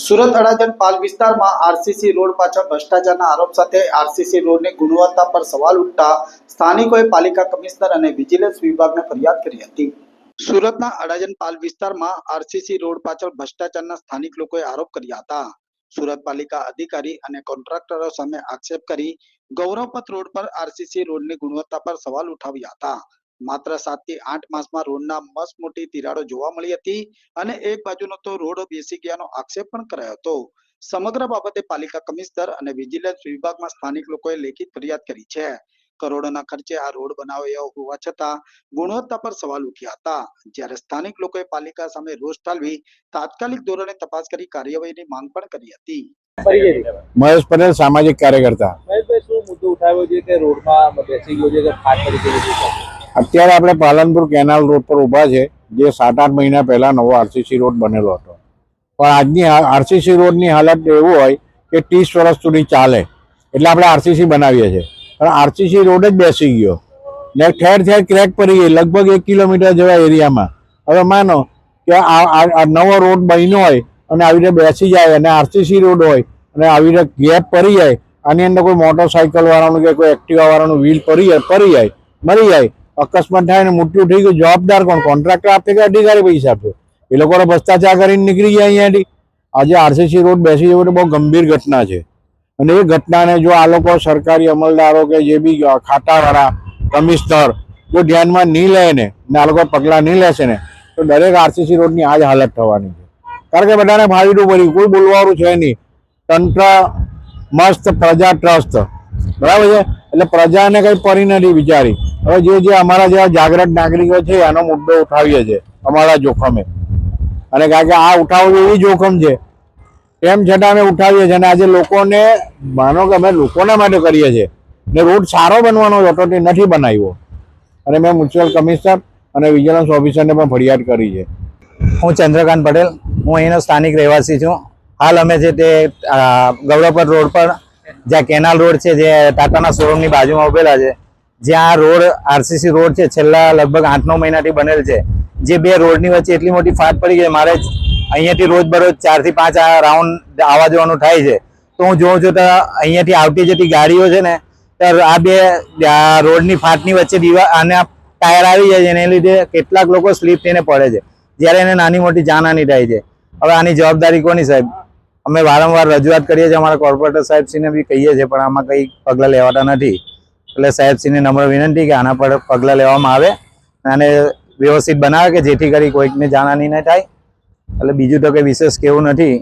સુરત અડાજણ પાલ વિસ્તારમાં RCC road પાછળ ભ્રષ્ટાચારના આરોપ સાથે આરસીસી રોડની ગુણવત્તા પર સવાલ ઉઠતા સ્થાનિકોએ પાલિકા કમિશનર અને વિજિલન્સ વિભાગને ફરિયાદ કરી હતી. સુરતના અડાજણ પાલ વિસ્તારમાં આરસીસી રોડ પાછળ ભ્રષ્ટાચારના સ્થાનિક લોકોએ આરોપ કર્યા હતા. સુરત પાલિકા અધિકારી અને કોન્ટ્રાક્ટરો સામે આક્ષેપ કરી ગૌરવપથ રોડ પર આરસીસી રોડની ગુણવત્તા પર સવાલ ઉઠાવ્યા હતા. માત્ર સાતથી આઠ માસમાં રોડના મસ્ત મોટી તિરાડો જોવા મળી હતી અને એક બાજુનો તો રોડ બેસી ગયાનો આક્ષેપ પણ કરાયો હતો. સમગ્ર બાબતે પાલિકા કમિશનર અને વિજિલન્સ વિભાગમાં સ્થાનિક લોકોએ લેખિત ફરિયાદ કરી છે. કરોડોના ખર્ચે આ રોડ બનાવ્યો હોવા છતાં ગુણવત્તા પર સવાલ ઉઠ્યા હતા. જ્યારે સ્થાનિક લોકોએ પાલિકા સામે રોષ ઠાલવી તાત્કાલિક ધોરણે તપાસ કરી કાર્યવાહીની માંગ પણ કરી હતી. મહેશ પટેલ સામાજિક કાર્યકર્તા. મહેશભાઈ શું મુદ્દો ઉઠાવ્યો છે કે રોડમાં બેસી ગયો છે કે ખાસ છે અત્યારે આપણે પાલનપુર કેનાલ રોડ પર ઊભા છે, જે સાત આઠ મહિના પહેલાં નવો આરસીસી રોડ બનેલો હતો. પણ આજની આરસીસી રોડની હાલત એવું હોય કે ત્રીસ વર્ષ સુધી ચાલે, એટલે આપણે આરસીસી બનાવીએ છીએ. પણ આરસીસી રોડ જ બેસી ગયો. ને ઠેર ઠેર ક્રેક પડી ગઈ, લગભગ એક કિલોમીટર જેવા એરિયામાં. હવે માનો કે આ નવો રોડ બન્યો હોય અને આવી રીતે બેસી જાય અને આરસીસી રોડ હોય અને આવી રીતે ગેપ પડી જાય, આની અંદર કોઈ મોટરસાઇકલ વાળાનું કે કોઈ એક્ટિવા વાળાનું વ્હીલ પડી જાય પડી જાય, મરી જાય અકસ્માત થાય ને મૃત્યુ થઈ ગયું, જવાબદાર કોણ? કોન્ટ્રાક્ટર આપે કે અધિકારી પૈસા આપે? એ લોકોને ભ્રષ્ટાચાર કરીને નીકળી ગયા અહીંયાથી. આજે આરસીસી રોડ બેસી જવું બહુ ગંભીર ઘટના છે. અને એ ઘટનાને જો આ લોકો સરકારી અમલદારો કે જે બી ખાતાવાળા, કમિશનર, જો ધ્યાનમાં નહીં લે ને આ લોકો પગલાં નહીં લેશે ને, તો દરેક આરસીસી રોડની આ જ હાલત થવાની છે. કારણ કે બધાને ફાયદો પડ્યું કોઈ બોલવાનું છે નહીં. તંત્ર, મસ્ત પ્રજા ટ્રસ્ટ. બરાબર છે? એટલે પ્રજાને કઈ પડી નથી બિચારી હવે જે જે અમારા જેવા જાગૃત નાગરિકો છે, એનો મુદ્દો ઉઠાવીએ છીએ, અમારા જોખમે. અને કારણ કે આ ઉઠાવવું એવી જોખમ છે. તેમ છતાં અમે ઉઠાવીએ છીએ અને આજે લોકોને, માનો કે અમે લોકોના માટે કરીએ છીએ. ને રોડ સારો બનવાનો હતો તે નથી બનાવ્યો. અને મેં મ્યુનિસિપલ કમિશનર અને વિજિલન્સ ઓફિસરને પણ ફરિયાદ કરી છે. હું ચંદ્રકાંત પટેલ. હું અહીંનો સ્થાનિક રહેવાસી છું. હાલ અમે છે તે ગૌરવપર રોડ પર જ્યાં કેનાલ રોડ છે, જે ટાટાના શોરૂમની બાજુમાં ઉભેલા છે જ્યાં રોડ, આરસીસી રોડ છે, છેલ્લા લગભગ આઠ નવ મહિનાથી બનેલ છે. જે બે રોડની વચ્ચે એટલી મોટી ફાટ પડી ગઈ, મારે અહીંયાથી રોજ બરોજ ચારથી પાંચ આ રાઉન્ડ આવવા જવાનું થાય છે. તો હું જોઉં છું તો અહીંયાથી આવતી જતી ગાડીઓ છે ને, તો આ બે રોડની ફાટની વચ્ચે દીવા અને ટાયર આવી જાય છે, એને લીધે કેટલાક લોકો સ્લીપ થઈને પડે છે. જ્યારે એને નાની મોટી જાનહાની થાય છે. હવે આની જવાબદારી કોની સાહેબ? અમે વારંવાર રજૂઆત કરીએ છીએ, અમારા કોર્પોરેટર સાહેબશ્રીને બી કહીએ છીએ, પણ આમાં કંઈ પગલાં લેવાતા નથી. એટલે સાહેબશ્રીને નમ્ર વિનંતી કે આના પર પગલાં લેવામાં આવે અને વ્યવસ્થિત બનાવે કે જેથી કરી કોઈકને જાનહાની ન થાય. એટલે બીજું તો કંઈ વિશેષ કેવું નથી.